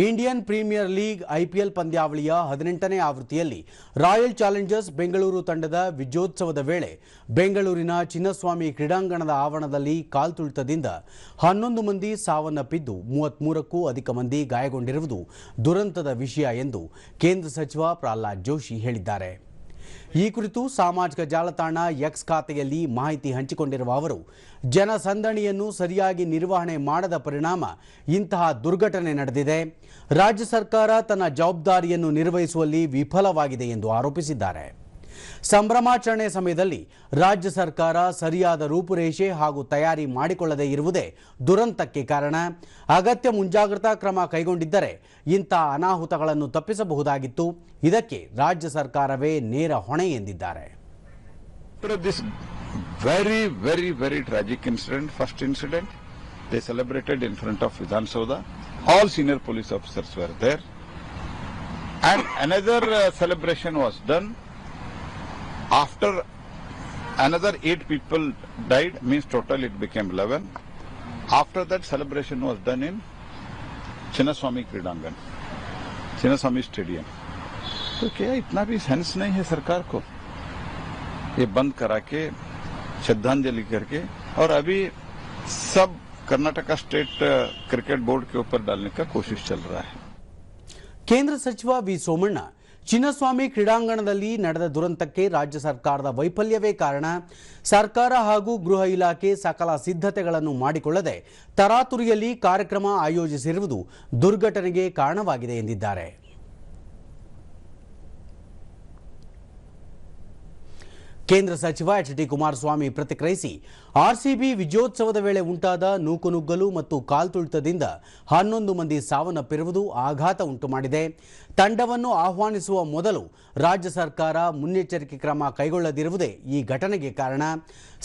Indian premier league IPL ಪಂದ್ಯಾವಳಿಯ ಹದಿನೆಂಟನೇ ಆವೃತ್ತಿಯಲ್ಲಿ ರಾಯಲ್ ಚಾಲೆಂಜರ್ಸ್ ಬೆಂಗಳೂರು ತಂಡದ ವಿಜಯೋತ್ಸವದ ವೇಳೆ ಬೆಂಗಳೂರಿನ ಚಿನ್ನಸ್ವಾಮಿ ಕ್ರೀಡಾಂಗಣದ ಆವರಣದಲ್ಲಿ ಕಾಲ್ತುಳಿತದಿಂದ ಹನ್ನೊಂದು ಮಂದಿ ಸಾವನ್ನಪ್ಪಿದ್ದು ಮೂವತ್ಮೂರಕ್ಕೂ ಅಧಿಕ ಮಂದಿ ಗಾಯಗೊಂಡಿರುವುದು ದುರಂತದ ವಿಷಯ ಎಂದು ಕೇಂದ್ರ ಸಚಿವ ಪ್ರಹ್ಲಾದ್ ಜೋಶಿ ಹೇಳಿದ್ದಾರೆ. ಈ ಕುರಿತು ಸಾಮಾಜಿಕ ಜಾಲತಾಣ ಎಕ್ಸ್ ಖಾತೆಯಲ್ಲಿ ಮಾಹಿತಿ ಹಂಚಿಕೊಂಡಿರುವ ಅವರು, ಜನಸಂದಣಿಯನ್ನು ಸರಿಯಾಗಿ ನಿರ್ವಹಣೆ ಮಾಡದ ಪರಿಣಾಮ ಇಂತಹ ದುರ್ಘಟನೆ ನಡೆದಿದೆ. ರಾಜ್ಯ ಸರ್ಕಾರ ತನ್ನ ಜವಾಬ್ದಾರಿಯನ್ನು ನಿರ್ವಹಿಸುವಲ್ಲಿ ವಿಫಲವಾಗಿದೆ ಎಂದು ಆರೋಪಿಸಿದ್ದಾರೆ. ಸಂಭ್ರಮಾಚರಣೆ ಸಮಯದಲ್ಲಿ ರಾಜ್ಯ ಸರ್ಕಾರ ಸರಿಯಾದ ರೂಪುರೇಷೆ ಹಾಗೂ ತಯಾರಿ ಮಾಡಿಕೊಳ್ಳದೆ ಇರುವುದೇ ದುರಂತಕ್ಕೆ ಕಾರಣ. ಅಗತ್ಯ ಮುಂಜಾಗ್ರತಾ ಕ್ರಮ ಕೈಗೊಂಡಿದ್ದರೆ ಇಂಥ ಅನಾಹುತಗಳನ್ನು ತಪ್ಪಿಸಬಹುದಾಗಿತ್ತು. ಇದಕ್ಕೆ ರಾಜ್ಯ ಸರ್ಕಾರವೇ ನೇರ ಹೊಣೆ ಎಂದಿದ್ದಾರೆ. Very very very tragic incident first incident they celebrated in front of Vidhanasoudha all senior police officers were there and another celebration was done after another eight people died, means total it became 11. After that celebration was done in Chinnaswamy Kridangan, Chinnaswamy Stadium. तो क्या इतना भी sense नहीं है सरकार को ये बंद करा के श्रद्धांजलि करके और अभी सब कर्नाटका स्टेट क्रिकेट बोर्ड के ऊपर डालने का कोशिश चल रहा है ಕೇಂದ್ರ ಸಚಿವ ವಿ ಸೋಮಣ್ಣ ಚಿನ್ನಸ್ವಾಮಿ ಕ್ರೀಡಾಂಗಣದಲ್ಲಿ ನಡೆದ ದುರಂತಕ್ಕೆ ರಾಜ್ಯ ಸರ್ಕಾರದ ವೈಫಲ್ಯವೇ ಕಾರಣ. ಸರ್ಕಾರ ಹಾಗೂ ಗೃಹ ಇಲಾಖೆ ಸಕಲ ಸಿದ್ಧತೆಗಳನ್ನು ಮಾಡಿಕೊಳ್ಳದೆ ತರಾತುರಿಯಲ್ಲಿ ಕಾರ್ಯಕ್ರಮ ಆಯೋಜಿಸಿರುವುದು ದುರ್ಘಟನೆಗೆ ಕಾರಣವಾಗಿದೆ ಎಂದಿದ್ದಾರೆ. ಕೇಂದ್ರ ಸಚಿವ ಎಚ್ ಡಿ ಕುಮಾರಸ್ವಾಮಿ ಪ್ರತಿಕ್ರಿಯಿಸಿ ಆರ್ಸಿಬಿ ವಿಜಯೋತ್ಸವದ ವೇಳೆ ಉಂಟಾದ ನೂಕುನುಗ್ಗಲು ಮತ್ತು ಕಾಲ್ತುಳಿತದಿಂದ ಹನ್ನೊಂದು ಮಂದಿ ಸಾವನ್ನಪ್ಪಿರುವುದು ಆಘಾತ ಉಂಟು ಮಾಡಿದೆ ತಂಡವನ್ನು ಆಹ್ವಾನಿಸುವ ಮೊದಲು ರಾಜ್ಯ ಸರ್ಕಾರ ಮುನ್ನೆಚ್ಚರಿಕೆ ಕ್ರಮ ಕೈಗೊಳ್ಳದಿರುವುದೇ ಈ ಘಟನೆಗೆ ಕಾರಣ.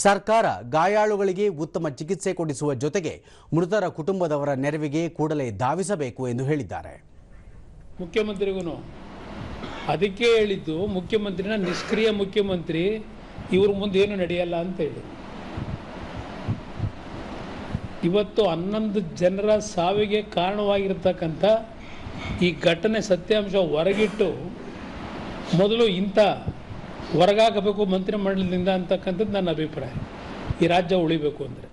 ಸರ್ಕಾರ ಗಾಯಾಳುಗಳಿಗೆ ಉತ್ತಮ ಚಿಕಿತ್ಸೆ ಕೊಡಿಸುವ ಜೊತೆಗೆ ಮೃತರ ಕುಟುಂಬದವರ ನೆರವಿಗೆ ಕೂಡಲೇ ಧಾವಿಸಬೇಕು ಎಂದು ಹೇಳಿದ್ದಾರೆ. ಮುಖ್ಯಮಂತ್ರಿಗೂ ಅದಕ್ಕೆ ಹೇಳಿದ್ದು ಮುಖ್ಯಮಂತ್ರಿನ ನಿಷ್ಕ್ರಿಯ ಮುಖ್ಯಮಂತ್ರಿ ಇವ್ರ ಮುಂದೆ ಏನು ನಡೆಯಲ್ಲ ಅಂತ ಹೇಳಿ ಇವತ್ತು ಹನ್ನೊಂದು ಜನರ ಸಾವಿಗೆ ಕಾರಣವಾಗಿರ್ತಕ್ಕಂಥ ಈ ಘಟನೆ ಸತ್ಯಾಂಶ ಹೊರಗಿಟ್ಟು ಮೊದಲು ಇಂಥ ಹೊರಗಾಗಬೇಕು ಮಂತ್ರಿಮಂಡಲದಿಂದ ಅಂತಕ್ಕಂಥದ್ದು ನನ್ನ ಅಭಿಪ್ರಾಯ. ಈ ರಾಜ್ಯ ಉಳಿಬೇಕು ಅಂದರೆ.